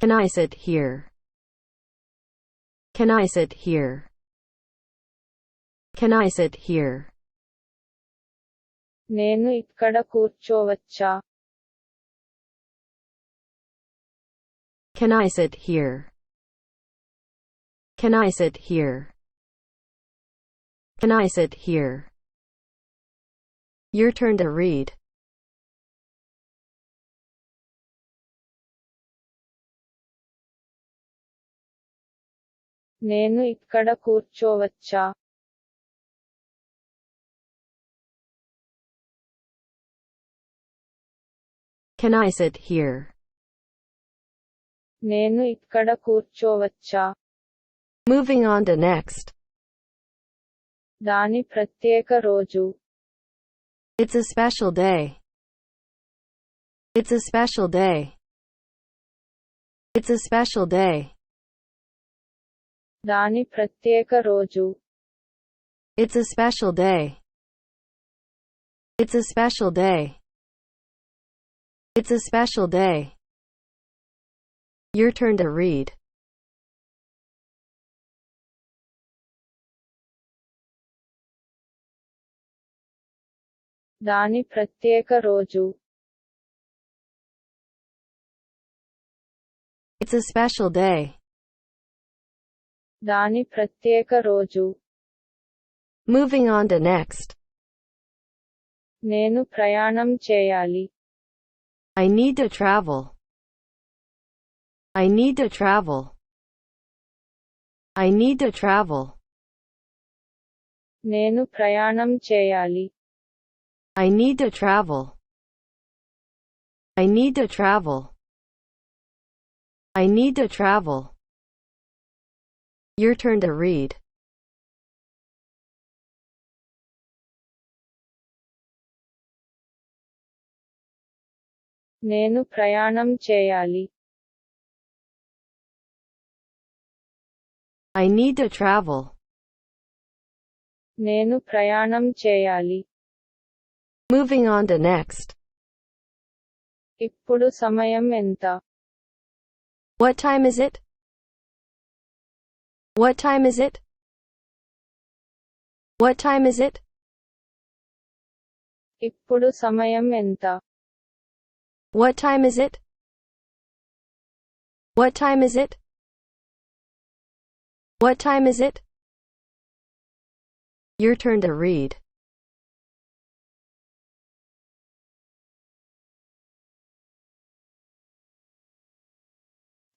Can I sit here? Can I sit here? Can I sit here? నేను ఇక్కడ కూర్చోవచ్చా Can I sit here? Can I sit here? Can I sit here? Your turn to read. నేను ఇక్కడ కూర్చోవచ్చా Can I sit here? నేను ఇక్కడ కూర్చోవచ్చా Moving on to next. దాని ప్రత్యేక రోజు It's a special day. It's a special day. It's a special day. దాని ప్రత్యేక రోజు It's a special day. It's a special day. It's a special day. Your turn to read. దాని ప్రత్యేక రోజు It's a special day. దాని ప్రత్యేక రోజు Moving on to next. నేను ప్రయాణం చేయాలి I need to travel. I need to travel. I need to travel. నేను ప్రయాణం చేయాలి I need to travel. I need to travel. I need to travel. Your turn to read. నేను ప్రయాణం చేయాలి I need to travel. నేను ప్రయాణం చేయాలి Moving on to next. ఇప్పుడు సమయం ఎంత What time is it? What time is it? What time is it? ఇప్పుడు సమయం ఎంత What time is it? What time is it? What time is it? Your turn to read.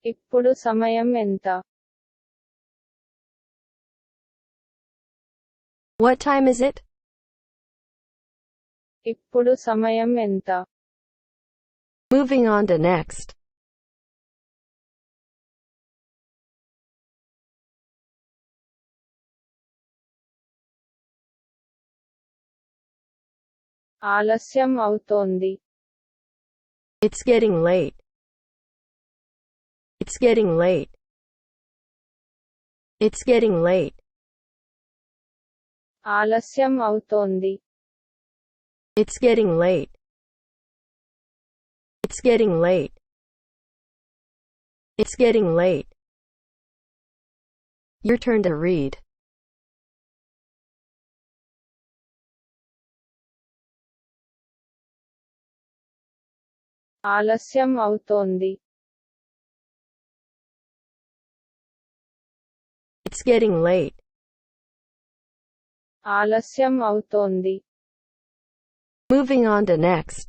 ఇప్పుడు సమయం ఎంత What time is it? ఇప్పుడు సమయం ఎంత Moving on to next. ఆలస్యం అవుతోంది It's getting late. It's getting late. It's getting late. ఆలస్యం అవుతోంది It's getting late. It's getting late. It's getting late. Your turn to read. ఆలస్యం అవుతోంది It's getting late. ఆలస్యం అవుతోంది Moving on to next.